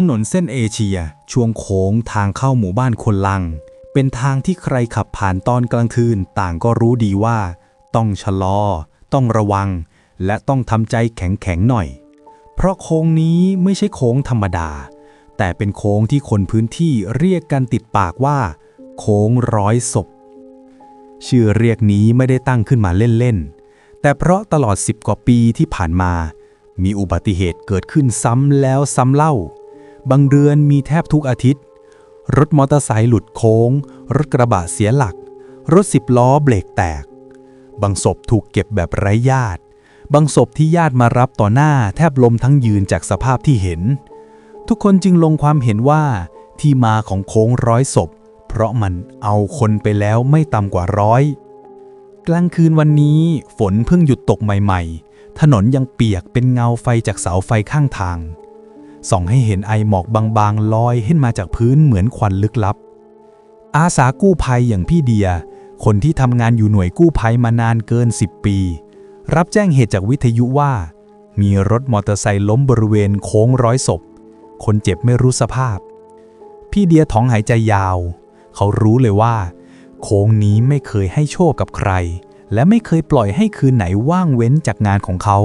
ถนนเส้นเอเชีย ช่วงโค้งทางเข้าหมู่บ้านคนลัง เป็นทางที่ใครขับผ่านตอนกลางคืนต่างก็รู้ดีว่า ต้องชะลอ ต้องระวัง และต้องทำใจแข็งๆหน่อย เพราะโค้งนี้ไม่ใช่โค้งธรรมดา แต่เป็นโค้งที่คนพื้นที่เรียกกันติดปากว่า โค้งร้อยศพ ชื่อเรียกนี้ไม่ได้ตั้งขึ้นมาเล่นๆ แต่เพราะตลอด10กว่าปีที่ผ่านมา มีอุบัติเหตุเกิดขึ้นซ้ำแล้วซ้ำเล่า บางเดือนมีแทบทุกอาทิตย์ รถมอเตอร์ไซค์หลุดโค้ง รถกระบะเสียหลัก รถสิบล้อเบรกแตก บางศพถูกเก็บแบบไร้ญาติ บางศพที่ญาติมารับต่อหน้าแทบลมทั้งยืนจากสภาพที่เห็น ทุกคนจึงลงความเห็นว่าที่มาของโค้งร้อยศพ เพราะมันเอาคนไปแล้วไม่ต่ำกว่าร้อยกลางคืนวันนี้ฝนเพิ่งหยุดตกใหม่ ๆ ถนนยังเปียกเป็นเงาไฟจากเสาไฟข้างทาง ส่องให้เห็นไอหมอกบางๆลอยขึ้นมาจากพื้นเหมือนควันลึกลับ อาสากู้ภัยอย่างพี่เดีย คนที่ทำงานอยู่หน่วยกู้ภัยมานานเกิน 10 ปี รับแจ้งเหตุจากวิทยุว่า มีรถมอเตอร์ไซค์ล้มบริเวณโค้งร้อยศพ คนเจ็บไม่รู้สภาพ พี่เดียท้องหายใจยาว เขารู้เลยว่า โค้งนี้ไม่เคยให้โชคกับใคร และไม่เคยปล่อยให้คืนไหนว่างเว้นจากงานของเขา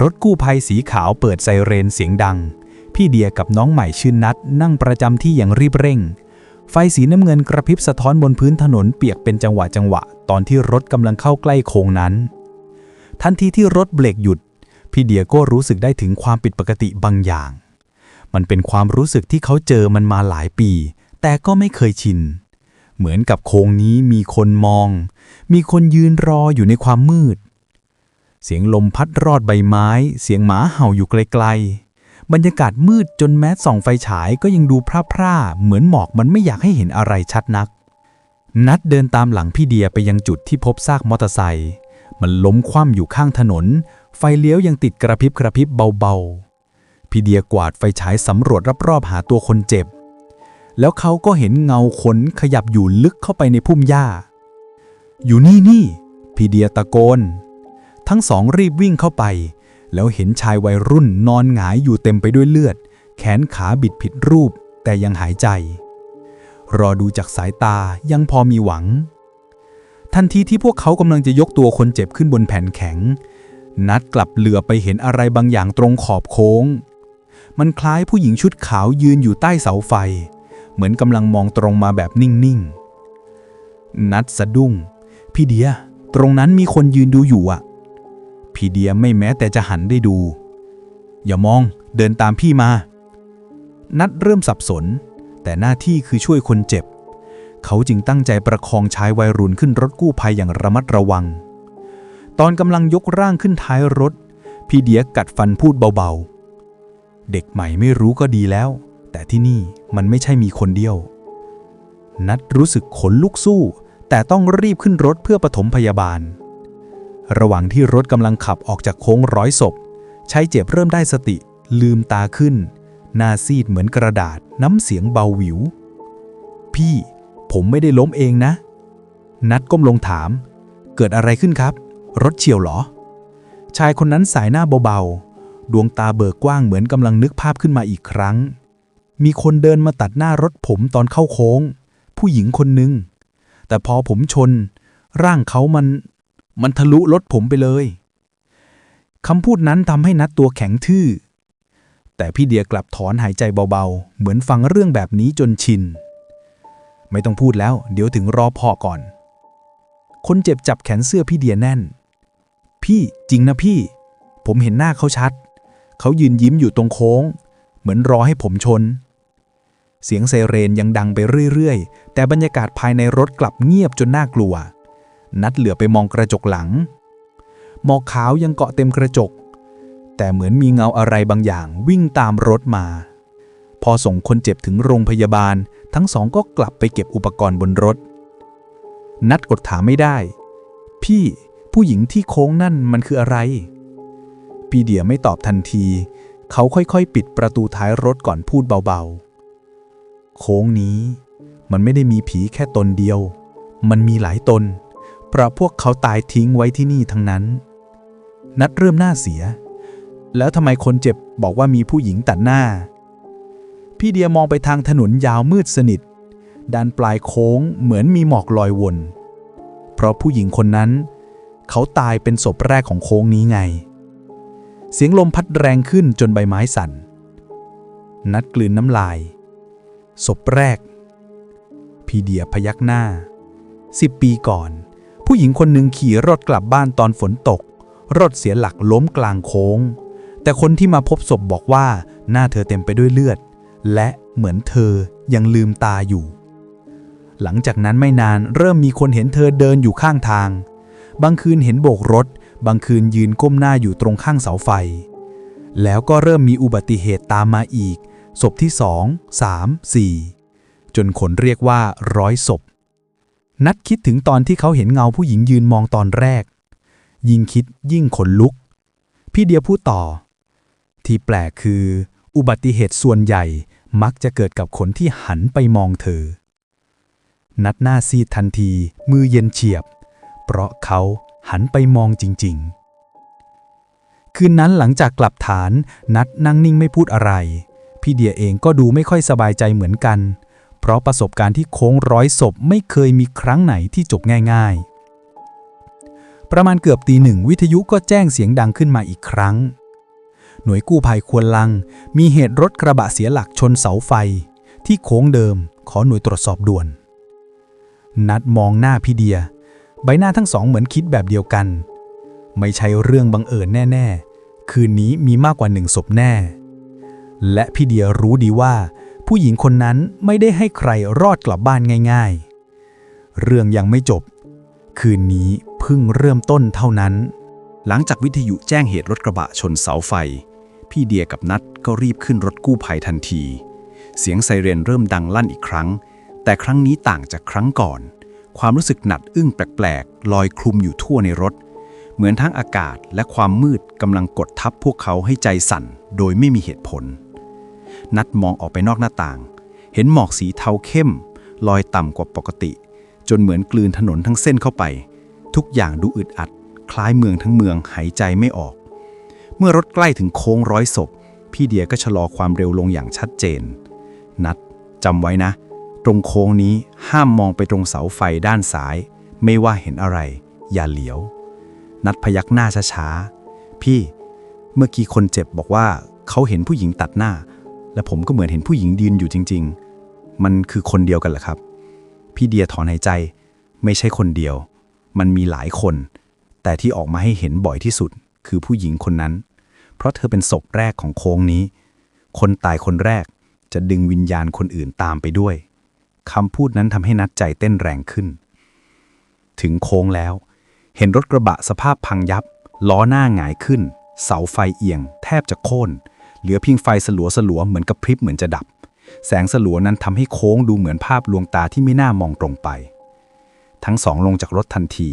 รถกู้ภัยสีขาวเปิดไซเรนเสียงดัง พี่เดียกับน้องใหม่ชื่นนัดนั่งประจำที่อย่างรีบเร่ง ไฟสีน้ำเงินกระพริบสะท้อนบนพื้นถนนเปียกเป็นจังหวะจังหวะ ตอนที่รถกำลังเข้าใกล้โค้งนั้น ทันทีที่รถเบรกหยุด พี่เดียก็รู้สึกได้ถึงความผิดปกติบางอย่าง มันเป็นความรู้สึกที่เขาเจอมันมาหลายปี แต่ก็ไม่เคยชิน เหมือนกับโค้งนี้มีคนมอง มีคนยืนรออยู่ในความมืด เสียงลมพัดรอดใบไม้ เสียงหมาเห่าอยู่ไกลๆ บรรยากาศมืดจนแม้ส่องไฟฉายก็ยังดูพร่าๆเหมือนหมอกมันไม่อยากให้เห็นอะไรชัดนัก นัดเดินตามหลังพี่เดียไปยังจุดที่พบซากมอเตอร์ไซค์มันล้มคว่ำอยู่ข้างถนน ไฟเลี้ยวยังติดกระพริบกระพริบเบาๆ พี่เดียกวาดไฟฉายสำรวจรอบๆหาตัวคนเจ็บ แล้วเขาก็เห็นเงาขนขยับอยู่ลึกเข้าไปในพุ่มหญ้า อยู่นี่นี่พี่เดียตะโกน ทั้งสองรีบวิ่งเข้าไป แล้วเห็นชายวัยรุ่นนอนหงายอยู่เต็มไปด้วยเลือด แขนขาบิดผิดรูปแต่ยังหายใจ รอดูจากสายตายังพอมีหวัง ทันทีที่พวกเขากำลังจะยกตัวคนเจ็บขึ้นบนแผ่นแข็ง นัดกลับเหลือไปเห็นอะไรบางอย่างตรงขอบโค้ง มันคล้ายผู้หญิงชุดขาวยืนอยู่ใต้เสาไฟ เหมือนกำลังมองตรงมาแบบนิ่งๆ นัดสะดุ้ง พี่เดีย ตรงนั้นมีคนยืนดูอยู่อะ พีเดียไม่แม้แต่จะหันได้ดู อย่ามองเดินตามพี่มา นัดเริ่มสับสน แต่หน้าที่คือช่วยคนเจ็บ เขาจึงตั้งใจประคองชายวัยรุ่นขึ้นรถกู้ภัยอย่างระมัดระวัง ตอนกำลังยกร่างขึ้นท้ายรถ พี่เดียกัดฟันพูดเบาๆ เด็กใหม่ไม่รู้ก็ดีแล้ว แต่ที่นี่มันไม่ใช่มีคนเดียว นัดรู้สึกขนลุกสู้ แต่ต้องรีบขึ้นรถเพื่อปฐมพยาบาล ระหว่างที่รถกำลังขับออกจากโค้งร้อยศพชายเจ็บเริ่มได้สติ ลืมตาขึ้น หน้าซีดเหมือนกระดาษ น้ำเสียงเบาหวิว พี่ ผมไม่ได้ล้มเองนะ นัดก้มลงถาม เกิดอะไรขึ้นครับ รถเฉียวเหรอ ชายคนนั้นสายหน้าเบาๆ ดวงตาเบิกกว้างเหมือนกำลังนึกภาพขึ้นมาอีกครั้ง มีคนเดินมาตัดหน้ารถผมตอนเข้าโค้ง ผู้หญิงคนหนึ่งแต่พอผมชน ร่างเขามัน มันทะลุรถผมไปเลยคำพูดนั้นทำให้นัดตัวแข็งทื่อ แต่พี่เดียกลับถอนหายใจเบาๆ เหมือนฟังเรื่องแบบนี้จนชิน ไม่ต้องพูดแล้ว เดี๋ยวถึงรอพ่อก่อน คนเจ็บจับแขนเสื้อพี่เดียแน่น พี่จริงนะพี่ ผมเห็นหน้าเขาชัด เขายืนยิ้มอยู่ตรงโค้ง เหมือนรอให้ผมชน เสียงไซเรนยังดังไปเรื่อยๆ แต่บรรยากาศภายในรถกลับเงียบจนน่ากลัว นัดเหลือไปมองกระจกหลัง หมอกขาวยังเกาะเต็มกระจก แต่เหมือนมีเงาอะไรบางอย่างวิ่งตามรถมา พอส่งคนเจ็บถึงโรงพยาบาล ทั้งสองก็กลับไปเก็บอุปกรณ์บนรถ นัดอดถามไม่ได้ พี่ผู้หญิงที่โค้งนั่นมันคืออะไรพี่เดียไม่ตอบทันที เขาค่อยๆ ปิดประตูท้ายรถก่อนพูดเบาๆ โค้งนี้มันไม่ได้มีผีแค่ตนเดียว มันมีหลายตน เพราะพวกเขาตายทิ้งไว้ที่นี่ทั้งนั้น นัดเริ่มหน้าเสีย แล้วทำไมคนเจ็บบอกว่ามีผู้หญิงตัดหน้า พี่เดียมองไปทางถนนยาวมืดสนิทด้านปลายโค้งเหมือนมีหมอกลอยวน เพราะผู้หญิงคนนั้น เขาตายเป็นศพแรกของโค้งนี้ไง เสียงลมพัดแรงขึ้นจนใบไม้สั่น นัดกลืนน้ำลาย ศพแรก พี่เดียพยักหน้าสิบปีก่อน ผู้หญิงคนหนึ่งขี่รถกลับบ้านตอนฝนตก รถเสียหลักล้มกลางโค้ง แต่คนที่มาพบศพบอกว่าหน้าเธอเต็มไปด้วยเลือด และเหมือนเธอยังลืมตาอยู่ หลังจากนั้นไม่นานเริ่มมีคนเห็นเธอเดินอยู่ข้างทาง บางคืนเห็นโบกรถ บางคืนยืนก้มหน้าอยู่ตรงข้างเสาไฟ แล้วก็เริ่มมีอุบัติเหตุตามมาอีก ศพที่สองสามสี่จนคนเรียกว่าร้อยศพ นัดคิดถึงตอนที่เขาเห็นเงาผู้หญิงยืนมองตอนแรก ยิ่งคิดยิ่งขนลุก พี่เดียพูดต่อ ที่แปลกคือ อุบัติเหตุส่วนใหญ่มักจะเกิดกับคนที่หันไปมองเธอ นัดหน้าซีดทันที มือเย็นเฉียบ เพราะเขาหันไปมองจริง ๆ คืนนั้นหลังจากกลับฐาน นัดนั่งนิ่งไม่พูดอะไร พี่เดียเองก็ดูไม่ค่อยสบายใจเหมือนกัน เพราะประสบการณ์ที่โค้งร้อยศพไม่เคยมีครั้งไหนที่จบง่ายๆ ประมาณเกือบตีหนึ่งวิทยุก็แจ้งเสียงดังขึ้นมาอีกครั้ง หน่วยกู้ภัยควรลัง มีเหตุรถกระบะเสียหลักชนเสาไฟ ที่โค้งเดิมขอหน่วยตรวจสอบด่วน นัดมองหน้าพี่เดีย ใบหน้าทั้งสองเหมือนคิดแบบเดียวกัน ไม่ใช่เรื่องบังเอิญแน่ ๆ คืนนี้มีมากกว่าหนึ่งศพแน่ และพี่เดียรู้ดีว่า ผู้หญิงคนนั้นไม่ได้ให้ใครรอดกลับบ้านง่าย ๆ เรื่องยังไม่จบ คืนนี้เพิ่งเริ่มต้นเท่านั้น หลังจากวิทยุแจ้งเหตุรถกระบะชนเสาไฟ พี่เดียกับนัดก็รีบขึ้นรถกู้ภัยทันที เสียงไซเรนเริ่มดังลั่นอีกครั้ง แต่ครั้งนี้ต่างจากครั้งก่อน ความรู้สึกหนัดอึ้งแปลกๆลอยคลุมอยู่ทั่วในรถ เหมือนทั้งอากาศและความมืดกำลังกดทับพวกเขาให้ใจสั่น โดยไม่มีเหตุผล นัดมองออกไปนอกหน้าต่าง เห็นหมอกสีเทาเข้ม ลอยต่ำกว่าปกติ จนเหมือนกลืนถนนทั้งเส้นเข้าไป ทุกอย่างดูอึดอัด คล้ายเมืองทั้งเมืองหายใจไม่ออก เมื่อรถใกล้ถึงโค้งร้อยศพ พี่เดียก็ชะลอความเร็วลงอย่างชัดเจน นัดจำไว้นะ ตรงโค้งนี้ห้ามมองไปตรงเสาไฟด้านซ้าย ไม่ว่าเห็นอะไร อย่าเหลียว นัดพยักหน้าช้าๆพี่เมื่อกี้คนเจ็บบอกว่าเขาเห็นผู้หญิงตัดหน้า และผมก็เหมือนเห็นผู้หญิงยืนอยู่จริง ๆ มันคือคนเดียวกันเหรอครับ พี่เดียถอนหายใจ ไม่ใช่คนเดียว มันมีหลายคน แต่ที่ออกมาให้เห็นบ่อยที่สุด คือผู้หญิงคนนั้น เพราะเธอเป็นศพแรกของโค้งนี้ คนตายคนแรกจะดึงวิญญาณคนอื่นตามไปด้วยคำพูดนั้นทำให้นัดใจเต้นแรงขึ้น ถึงโค้งแล้ว เห็นรถกระบะสภาพพังยับ ล้อหน้าหงายขึ้น เสาไฟเอียง แทบจะโค่น เหลือเพียงไฟสลัวสลัวเหมือนกับพริบเหมือนจะดับ แสงสลัวนั้นทำให้โค้งดูเหมือนภาพลวงตาที่ไม่น่ามองตรงไป ทั้งสองลงจากรถทันที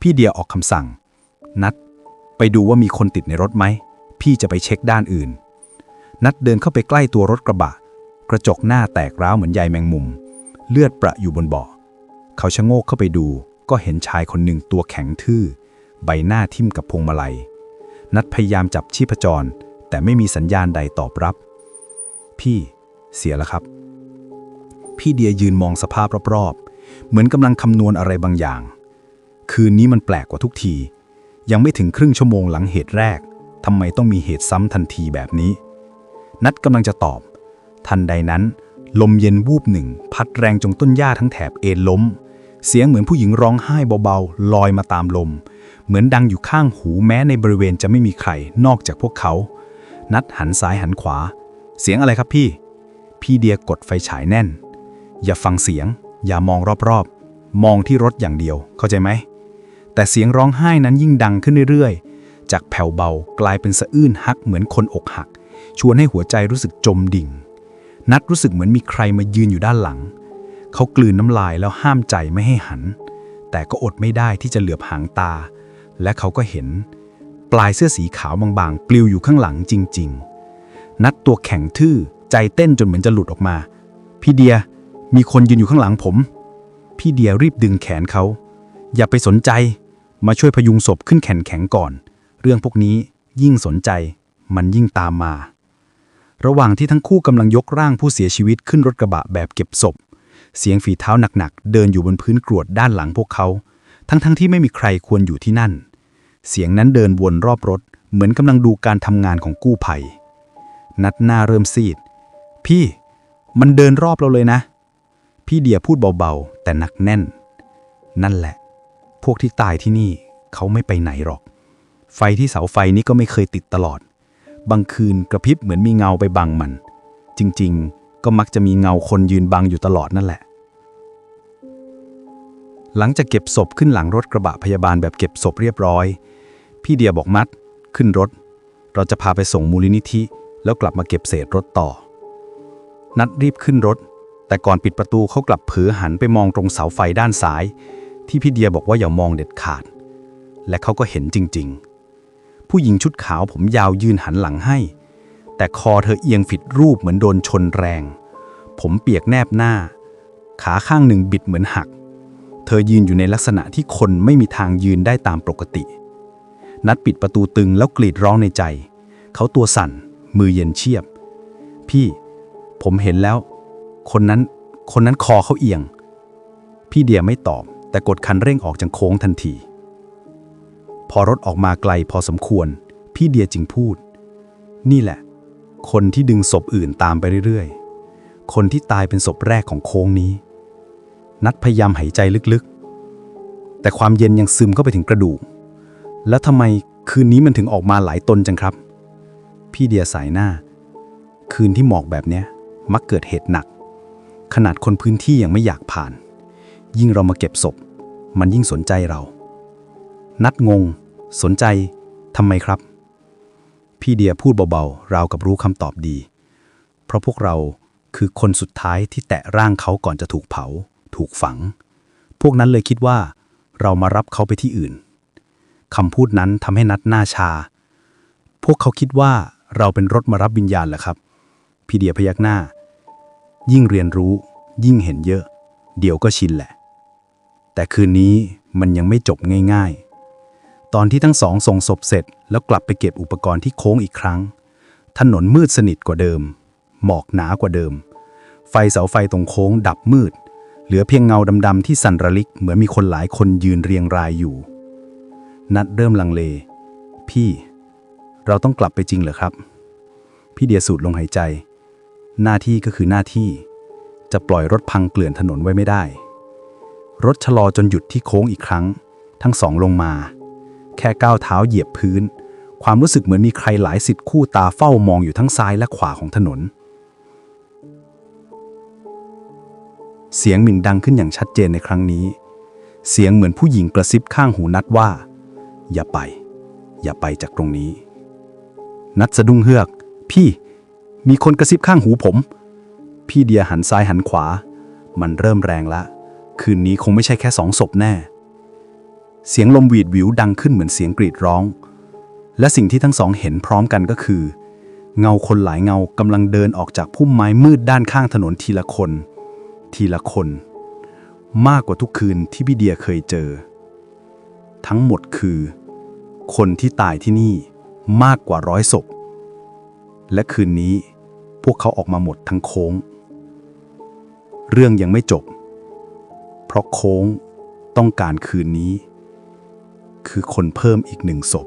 พี่เดียออกคำสั่ง นัด ไปดูว่ามีคนติดในรถไหม พี่จะไปเช็คด้านอื่น นัดเดินเข้าไปใกล้ตัวรถกระบะ กระจกหน้าแตกร้าวเหมือนใยแมงมุม เลือดประอยู่บนเบาะเขาชะโงกเข้าไปดู ก็เห็นชายคนหนึ่งตัวแข็งทื่อ ใบหน้าทิ่มกับพวงมาลัย นัดพยายามจับชีพจร แต่ไม่มีสัญญาณใดตอบรับ พี่เสียแล้วครับ พี่เดียยืนมองสภาพรอบๆ เหมือนกำลังคำนวณอะไรบางอย่าง คืนนี้มันแปลกกว่าทุกที ยังไม่ถึงครึ่งชั่วโมงหลังเหตุแรกทำไมต้องมีเหตุซ้ำทันทีแบบนี้ นัดกำลังจะตอบ ทันใดนั้น ลมเย็นวูบหนึ่ง พัดแรงจงต้นหญ้าทั้งแถบเอ็นล้ม เสียงเหมือนผู้หญิงร้องไห้เบาๆ ลอยมาตามลม เหมือนดังอยู่ข้างหูแม้ในบริเวณจะไม่มีใครนอกจากพวกเขา นัดหันซ้ายหันขวา เสียงอะไรครับพี่ พี่เดียกดไฟฉายแน่น อย่าฟังเสียง อย่ามองรอบๆ มองที่รถอย่างเดียว เข้าใจไหม แต่เสียงร้องไห้นั้นยิ่งดังขึ้นเรื่อยๆ จากแผ่วเบากลายเป็นสะอื้นฮักเหมือนคนอกหัก ชวนให้หัวใจรู้สึกจมดิ่ง นัดรู้สึกเหมือนมีใครมายืนอยู่ด้านหลัง เขากลืนน้ำลายแล้วห้ามใจไม่ให้หัน แต่ก็อดไม่ได้ที่จะเหลือบหางตา และเขาก็เห็น ปลายเสื้อสีขาวบางๆ ปลิวอยู่ข้างหลังจริง ๆ นัดตัวแข็งทื่อ ใจเต้นจนเหมือนจะหลุดออกมา พี่เดีย มีคนยืนอยู่ข้างหลังผม พี่เดียรีบดึงแขนเขา อย่าไปสนใจ มาช่วยพยุงศพขึ้นแขนแข็งก่อน เรื่องพวกนี้ยิ่งสนใจ มันยิ่งตามมา ระหว่างที่ทั้งคู่กำลังยกร่างผู้เสียชีวิตขึ้นรถกระบะแบบเก็บศพ เสียงฝีเท้าหนักๆ เดินอยู่บนพื้นกรวดด้านหลังพวกเขา ทั้งๆที่ไม่มีใครควรอยู่ที่นั่น เสียงนั้นเดินวนรอบรถ เหมือนกำลังดูการทำงานของกู้ภัย นัดหน้าเริ่มซีด พี่ มันเดินรอบเราเลยนะ พี่เดียพูดเบาๆ แต่หนักแน่น นั่นแหละ พวกที่ตายที่นี่เขาไม่ไปไหนหรอก ไฟที่เสาไฟนี้ก็ไม่เคยติดตลอด บางคืนกระพริบเหมือนมีเงาไปบังมัน จริงๆ ก็มักจะมีเงาคนยืนบังอยู่ตลอดนั่นแหละ หลังจากเก็บศพขึ้นหลังรถกระบะพยาบาลแบบเก็บศพเรียบร้อย พี่เดียบอกมัด ขึ้นรถ เราจะพาไปส่งมูลนิธิ แล้วกลับมาเก็บเศษรถต่อ นัดรีบขึ้นรถ แต่ก่อนปิดประตูเขากลับเผลอหันไปมองตรงเสาไฟด้านซ้าย ที่พี่เดียบอกว่าอย่ามองเด็ดขาด และเขาก็เห็นจริง ๆ ผู้หญิงชุดขาวผมยาวยืนหันหลังให้ แต่คอเธอเอียงผิดรูปเหมือนโดนชนแรง ผมเปียกแนบหน้า ขาข้างหนึ่งบิดเหมือนหัก เธอยืนอยู่ในลักษณะที่คนไม่มีทางยืนได้ตามปกติ นัดปิดประตูตึงแล้วกรีดร้องในใจ เขาตัวสั่น มือเย็นเชียบ พี่ ผมเห็นแล้ว คนนั้น คนนั้นคอเขาเอียง พี่เดียไม่ตอบ แต่กดคันเร่งออกจากโค้งทันที พอรถออกมาไกลพอสมควร พี่เดียจึงพูด นี่แหละ คนที่ดึงศพอื่นตามไปเรื่อยๆ คนที่ตายเป็นศพแรกของโค้งนี้ นัดพยายามหายใจลึกๆ แต่ความเย็นยังซึมเข้าไปถึงกระดูก แล้วทำไมคืนนี้มันถึงออกมาหลายตนจังครับ พี่เดียสายหน้า คืนที่หมอกแบบเนี้ย มักเกิดเหตุหนัก ขนาดคนพื้นที่ยังไม่อยากผ่าน ยิ่งเรามาเก็บศพ มันยิ่งสนใจเรา นัดงง สนใจทำไมครับ พี่เดียพูดเบาๆ ราวกับรู้คำตอบดี เพราะพวกเราคือคนสุดท้ายที่แตะร่างเขาก่อนจะถูกเผา ถูกฝัง พวกนั้นเลยคิดว่า เรามารับเขาไปที่อื่นคำพูดนั้นทำให้นัดหน้าชา พวกเขาคิดว่าเราเป็นรถมารับวิญญาณเหรอครับ พี่เดียพยักหน้า ยิ่งเรียนรู้ ยิ่งเห็นเยอะ เดี๋ยวก็ชินแหละ แต่คืนนี้มันยังไม่จบง่าย ๆ ตอนที่ทั้งสองส่งศพเสร็จ แล้วกลับไปเก็บอุปกรณ์ที่โค้งอีกครั้ง ถนนมืดสนิทกว่าเดิม หมอกหนากว่าเดิม ไฟเสาไฟตรงโค้งดับมืด เหลือเพียงเงาดำๆที่สั่นระลิกเหมือนมีคนหลายคนยืนเรียงรายอยู่ นัดเริ่มลังเล พี่ เราต้องกลับไปจริงเหรอครับ พี่เดียสูดลมหายใจ หน้าที่ก็คือหน้าที่ จะปล่อยรถพังเกลื่อนถนนไว้ไม่ได้ รถชะลอจนหยุดที่โค้งอีกครั้ง ทั้งสองลงมา แค่ก้าวเท้าเหยียบพื้น ความรู้สึกเหมือนมีใครหลายสิทธิ์คู่ตาเฝ้ามองอยู่ทั้งซ้ายและขวาของถนน เสียงหมิ่งดังขึ้นอย่างชัดเจนในครั้งนี้ เสียงเหมือนผู้หญิงกระซิบข้างหูนัดว่า อย่าไป อย่าไปจากตรงนี้ นัดสะดุ้งเฮือก พี่ มีคนกระซิบข้างหูผม พี่เดียหันซ้ายหันขวา มันเริ่มแรงละ คืนนี้คงไม่ใช่แค่สองศพแน่ เสียงลมหวีดวิวดังขึ้นเหมือนเสียงกรีดร้อง และสิ่งที่ทั้งสองเห็นพร้อมกันก็คือ เงาคนหลายเงากำลังเดินออกจากพุ่มไม้มืดด้านข้างถนนทีละคน ทีละคน มากกว่าทุกคืนที่พี่เดียเคยเจอ ทั้งหมดคือ คนที่ตายที่นี่มากกว่าร้อยศพ และคืนนี้พวกเขาออกมาหมดทั้งโค้ง เรื่องยังไม่จบ เพราะโค้งต้องการคืนนี้ คือคนเพิ่มอีกหนึ่งศพ